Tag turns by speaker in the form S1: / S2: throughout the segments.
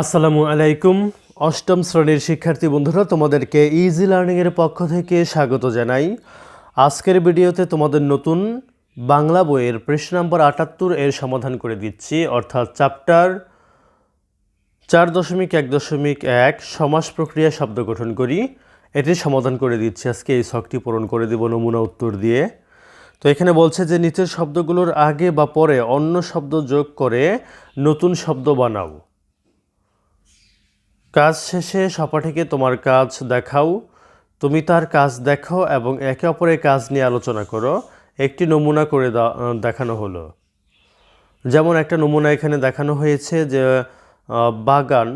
S1: আসসালামু আলাইকুম। অষ্টম শ্রেণির শিক্ষার্থী বন্ধুরা, তোমাদেরকে ইজি লার্নিংয়ের পক্ষ থেকে স্বাগত জানাই। আজকের ভিডিওতে তোমাদের নতুন বাংলা বইয়ের পৃষ্ঠ নম্বর আটাত্তর এর সমাধান করে দিচ্ছি, অর্থাৎ চ্যাপ্টার চার দশমিক এক দশমিক এক, সমাস প্রক্রিয়া শব্দ গঠন করি। এটির সমাধান করে দিচ্ছি আজকে, এই শখটি পূরণ করে দেব নমুনা উত্তর দিয়ে। তো এখানে বলছে যে, নিচের শব্দগুলোর আগে বা পরে অন্য শব্দ যোগ করে নতুন শব্দ বানাও। কাজ শেষে সপাঠিকে তোমার কাজ দেখাও। তুমি তার কাজ দেখো এবং একে অপরের কাজ নিয়ে আলোচনা করো। একটি নমুনা করে দেখানো হলো। যেমন একটা নমুনা এখানে দেখানো হয়েছে যে বাগান,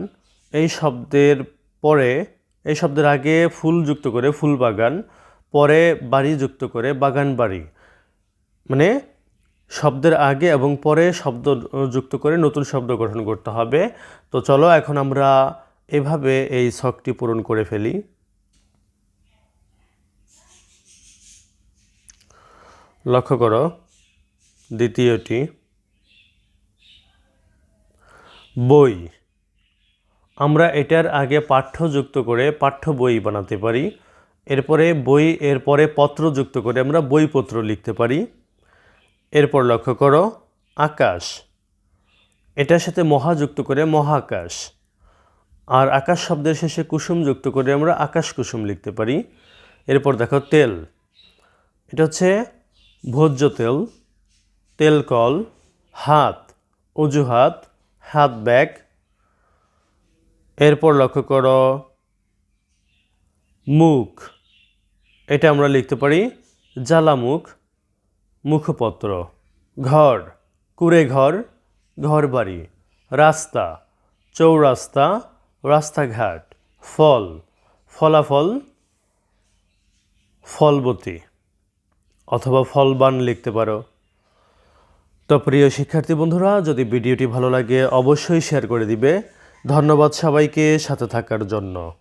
S1: এই শব্দের পরে, এই শব্দের আগে ফুল যুক্ত করে, ফুল বাগান, পরে বাড়ি যুক্ত করে, বাগান বাড়ি। মানে শব্দের আগে এবং পরে শব্দ যুক্ত করে নতুন শব্দ গঠন করতে হবে। তো চলো এখন আমরা এভাবে এই ছকটি পূরণ করে ফেলি। লক্ষ্য করো, দ্বিতীয়টি, বই। আমরা এটার আগে পাঠ্য যুক্ত করে পাঠ্য বই বানাতে পারি। এরপরে বই, এরপরে পত্র যুক্ত করে আমরা বইপত্র লিখতে পারি। এরপর লক্ষ্য করো, আকাশ। এটার সাথে মহা যুক্ত করে মহাকাশ। আর আকাশ শব্দের শেষে কুসুম যুক্ত করে আমরা আকাশ কুসুম লিখতে পারি। এরপর দেখো তেল। এটা হচ্ছে ভোজ্য তেল। তেল কল, হাত, অজুহাত, হাত ব্যাগ। এরপর লক্ষ্য করো, মুখ। এটা আমরা লিখতে পারি জ্বালামুখ মুখপত্র, ঘর, কুড়ে ঘর ঘর বাড়ি রাস্তা, চৌরাস্তা রাস্তাঘাট, ফল, ফলাফল, ফলবতী অথবা ফলবান লিখতে পারো। তো প্রিয় শিক্ষার্থী বন্ধুরা, যদি ভিডিওটি ভালো লাগে, অবশ্যই শেয়ার করে দিবে। ধন্যবাদ সবাইকে সাথে থাকার জন্য।